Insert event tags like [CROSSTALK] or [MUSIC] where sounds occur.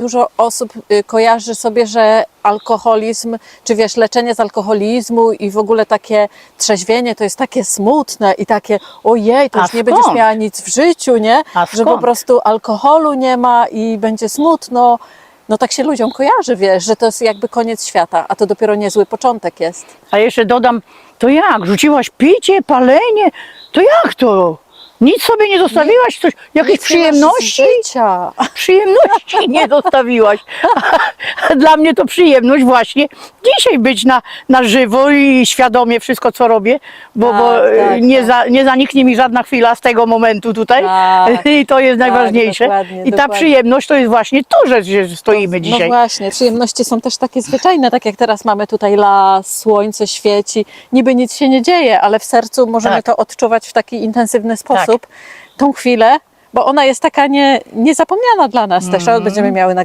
Dużo osób y, kojarzy sobie, że alkoholizm, czy wiesz, leczenie z alkoholizmu i w ogóle takie trzeźwienie to jest takie smutne i takie ojej, to już nie będziesz miała nic w życiu, nie? Że po prostu alkoholu nie ma i będzie smutno. No tak się ludziom kojarzy, wiesz, że to jest jakby koniec świata, a to dopiero niezły początek jest. A jeszcze dodam, to jak? Rzuciłaś picie, palenie? To jak to? Nic sobie nie zostawiłaś? Coś, jakieś Nic nie masz przyjemności? Życia. Przyjemności nie zostawiłaś. [LAUGHS] [LAUGHS] Dla mnie to przyjemność właśnie dzisiaj być na, na żywo i świadomie wszystko, co robię, bo, bo Tak, tak, nie, tak. Za, nie zaniknie mi żadna chwila z tego momentu tutaj. Tak, [LAUGHS] I to jest najważniejsze. dokładnie, I ta dokładnie. przyjemność to jest właśnie to, że że stoimy No dzisiaj. właśnie, przyjemności są też takie zwyczajne, tak jak teraz mamy tutaj las, słońce świeci, niby nic się nie dzieje, ale w sercu możemy Tak. to odczuwać w taki intensywny sposób, tą chwilę, bo ona jest taka nie, niezapomniana dla nas też, ale będziemy miały na